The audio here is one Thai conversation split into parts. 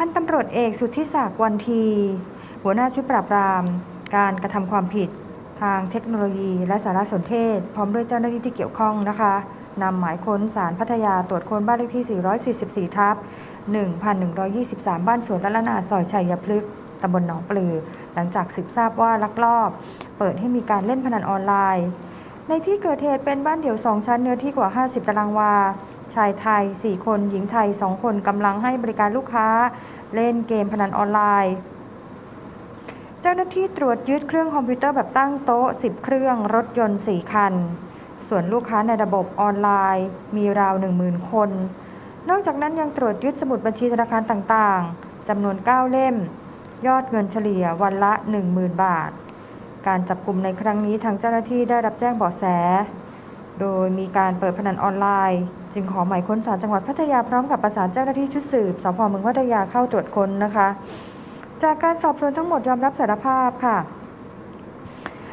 พันตำรวจเอกสุทธิศักดิ์วันที หัวหน้าชุดปราบปราม การกระทำความผิด ทางเทคโนโลยีและสารสนเทศ พร้อมด้วยเจ้าหน้าที่ที่เกี่ยวข้องนะคะนำหมายค้นสารพัทยาตรวจค้นบ้านเลขที่ 444 ทับ 1123 บ้านสวนละละนาซอยชัยพฤกษ์ตำบลหนองปลือ หลังจากสืบทราบว่าลักลอบ เปิดให้มีการเล่นพนันออนไลน์ ในที่เกิดเหตุเป็นบ้านเดี่ยว2ชั้นเนื้อที่กว่า 50 ตารางวา ชายไทย 4 คน หญิงไทย 2 คนกำลังให้บริการลูกค้า เล่นเกมพนันออนไลน์ เจ้าหน้าที่ตรวจยึดเครื่องคอมพิวเตอร์แบบตั้งโต๊ะ 10 เครื่อง รถยนต์ 4 คัน ส่วนลูกค้าในระบบออนไลน์ มีราว 10,000 คน นอกจากนั้นยังตรวจยึดสมุดบัญชีธนาคารต่างๆจำนวน 9 เล่ม ยอดเงินเฉลี่ยวันละ 10,000 บาท การจับกลุ่มในครั้งนี้ทางเจ้าหน้าที่ได้รับแจ้งเบาะแส โดยมีการเปิดพนันออนไลน์ จึงขอหมายค้นศาลจังหวัดพัทยาพร้อมกับประสานเจ้าหน้าที่ชุดสืบสพเมืองพัทยาเข้าตรวจค้นนะคะ จากการสอบสวนทั้งหมดยอมรับสารภาพค่ะ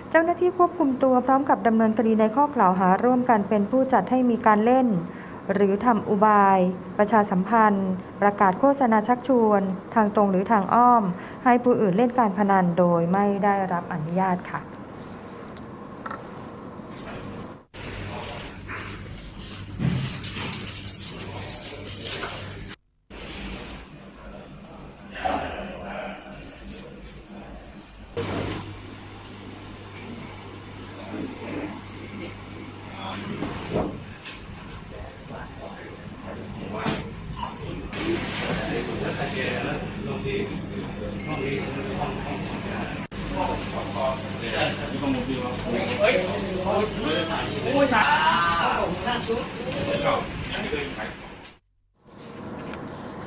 เจ้าหน้าที่ควบคุมตัวพร้อมกับดำเนินคดีในข้อกล่าวหาร่วมกันเป็นผู้จัดให้มีการเล่น หรือทำอุบาย ประชาสัมพันธ์ ประกาศโฆษณาชักชวน ทางตรงหรือทางอ้อม ให้ผู้อื่นเล่นการพนันโดยไม่ได้รับอนุญาตค่ะ แล้วลงที่ห้องนี้ห้องห้องใช่ใช่ที่ห้องมุมที่ว่าเฮ้ยโอ้ยโอ้ยสาผมหน้าสุด